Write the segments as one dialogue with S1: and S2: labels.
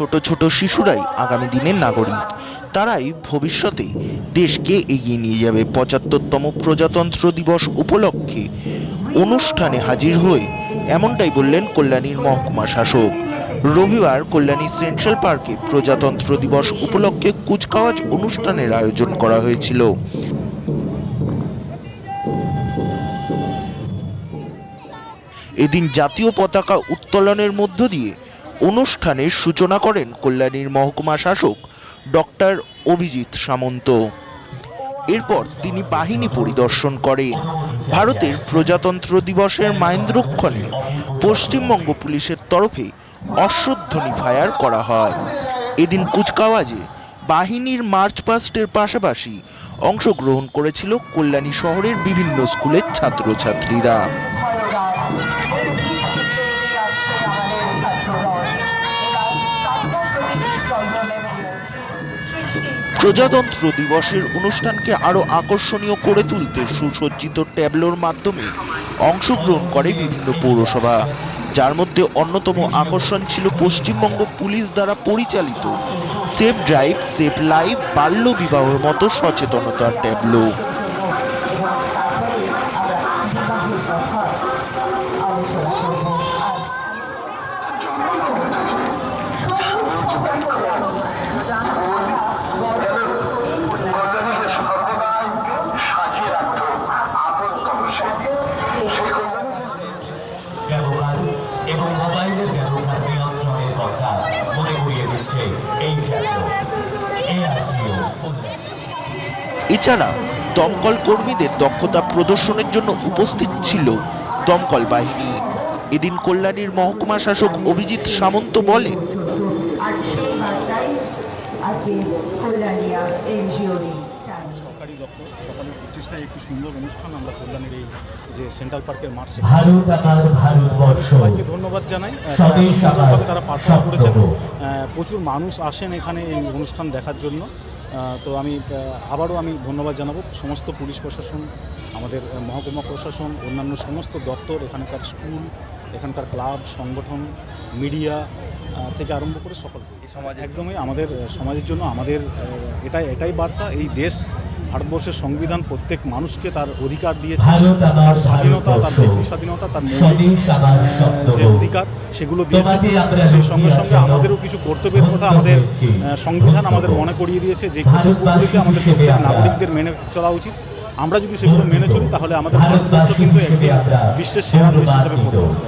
S1: ছোট ছোট শিশুরাই আগামী দিনের নাগরিক। তারাই ভবিষ্যতে দেশকে এগিয়ে নিয়ে যাবে। পঁচাত্তরতম প্রজাতন্ত্র দিবস উপলক্ষে অনুষ্ঠানে হাজির হয়ে এমনটাই বললেন কল্যাণীর মহকুমা শাসক। রবিবার কল্যাণী সেন্ট্রাল পার্কে প্রজাতন্ত্র দিবস উপলক্ষে কুচকাওয়াজ অনুষ্ঠানের আয়োজন করা হয়েছিল। এদিন জাতীয় পতাকা উত্তোলনের মধ্য দিয়ে অনুষ্ঠানের সূচনা করেন কল্যাণীর মহকুমা শাসক ডক্টর অভিজিৎ সামন্ত। এরপর তিনি বাহিনী পরিদর্শন করেন। ভারতের প্রজাতন্ত্র দিবসের মাহেন্দ্রক্ষণে পশ্চিমবঙ্গ পুলিশের তরফে অশ্বধ্বনি ফায়ার করা হয়। এদিন কুচকাওয়াজে বাহিনীর মার্চ পাস্টের পাশাপাশি অংশগ্রহণ করেছিল কল্যাণী শহরের বিভিন্ন স্কুলের ছাত্রছাত্রীরা। প্রজাতন্ত্র দিবসের অনুষ্ঠানকে আরও আকর্ষণীয় করে তুলতে সুসজ্জিত ট্যাবলোর মাধ্যমে অংশগ্রহণ করে বিভিন্ন পৌরসভা, যার মধ্যে অন্যতম আকর্ষণ ছিল পশ্চিমবঙ্গ পুলিশ দ্বারা পরিচালিত সেফ ড্রাইভ, সেফ লাইভ বাল্য বিবাহের মতো সচেতনতার ট্যাবলো।
S2: এই
S1: এছাড়া দমকল কর্মীদের দক্ষতা প্রদর্শনের জন্য উপস্থিত ছিল দমকল বাহিনী। এদিন কল্যাণীর মহকুমা শাসক অভিজিৎ সামন্ত বলেন
S3: আর সেই বার্তায় আজকে কল্যাণিয়া এনজিওডি
S4: প্রচেষ্টায় একটি সুন্দর অনুষ্ঠান আমরা কল্যাণীর এই যে সেন্ট্রাল পার্কের মাঠ
S2: ভারত আমার ভারতবর্ষ।
S4: সবাইকে ধন্যবাদ জানাই। তারা
S2: স্বদেশ
S4: সুন্দরভাবে তারা পারফর্ম করেছেন। প্রচুর মানুষ আসেন এখানে এই অনুষ্ঠান দেখার জন্য। তো আমি আবারও আমি ধন্যবাদ জানাব। সমস্ত পুলিশ প্রশাসন আমাদের মহকুমা প্রশাসন অন্যান্য সমস্ত দপ্তর এখানকার স্কুল এখানকার ক্লাব সংগঠন মিডিয়া থেকে আরম্ভ করে সকল। সমাজ একদমই আমাদের সমাজের জন্য আমাদের এটাই এটাই বার্তা। এই দেশ ভারতবর্ষের সংবিধান প্রত্যেক মানুষকে তার অধিকার দিয়েছে। তার স্বাধীনতা তার ব্যক্তি স্বাধীনতা তার মৌলিক। যে অধিকার সেগুলো দিয়েছে। সেই সঙ্গে সঙ্গে আমাদেরও কিছু কর্তব্যের কথা আমাদের সংবিধান আমাদের মনে করিয়ে দিয়েছে যে কর্তব্যগুলিকে আমাদের প্রত্যেক নাগরিকদের মেনে চলা উচিত। আমরা যদি সেগুলো মেনে চলি তাহলে আমাদের ভারতবর্ষ কিন্তু একদিন বিশ্বের সেরা দেশ হিসেবে। পরিণত হবে।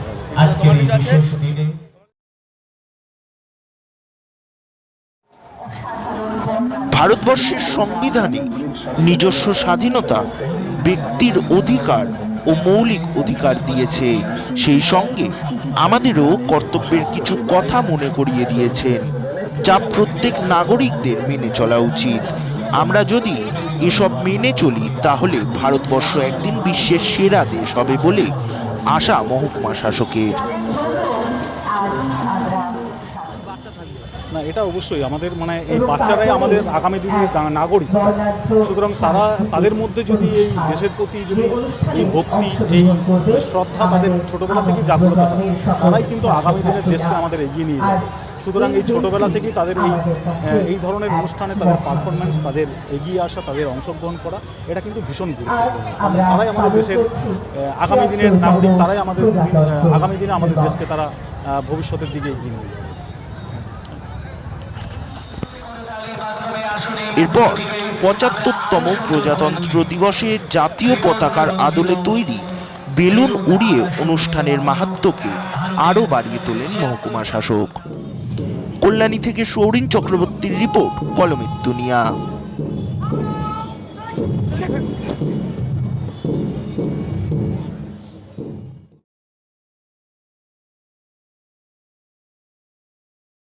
S1: ভারতবর্ষের সংবিধানে নিজস্ব স্বাধীনতা ব্যক্তির অধিকার ও মৌলিক অধিকার দিয়েছে। সেই সঙ্গে আমাদেরও কর্তব্যের কিছু কথা মনে করিয়ে দিয়েছেন, যা প্রত্যেক নাগরিকদের মেনে চলা উচিত। আমরা যদি এসব মেনে চলি, তাহলে ভারতবর্ষ একদিন বিশ্বের সেরা দেশ হবে বলে আশা মহকুমা শাসকের।
S4: না, এটা অবশ্যই। আমাদের মানে এই বাচ্চারাই আমাদের আগামী দিনের নাগরিক। সুতরাং তারা, তাদের মধ্যে যদি এই দেশের প্রতি যদি এই ভক্তি, এই শ্রদ্ধা তাদের ছোটবেলা থেকে জাগ্রত হয়, তারাই কিন্তু আগামী দিনের দেশকে আমাদের এগিয়ে নিয়ে যাবে। সুতরাং এই ছোটবেলা থেকেই তাদের এই এই ধরনের অনুষ্ঠানে তাদের পারফরমেন্স তাদের এগিয়ে আসা, তাদের অংশগ্রহণ করা, এটা কিন্তু ভীষণ গুরুত্বপূর্ণ। তারাই আমাদের দেশের আগামী দিনের নাগরিক, তারাই আমাদের আগামী দিনে আমাদের দেশকে তারা ভবিষ্যতের দিকে এগিয়ে নিয়ে যাবে।
S1: এরপর পঁচাত্তরতম প্রজাতন্ত্র দিবসে জাতীয় পতাকার আদলে তৈরি বেলুন উড়িয়ে অনুষ্ঠানের মাহাত্মকে আরও বাড়িয়ে তোলেন মহকুমা শাসক। কল্যাণী থেকে সৌরিন চক্রবর্তীর রিপোর্ট কলমের দুনিয়া।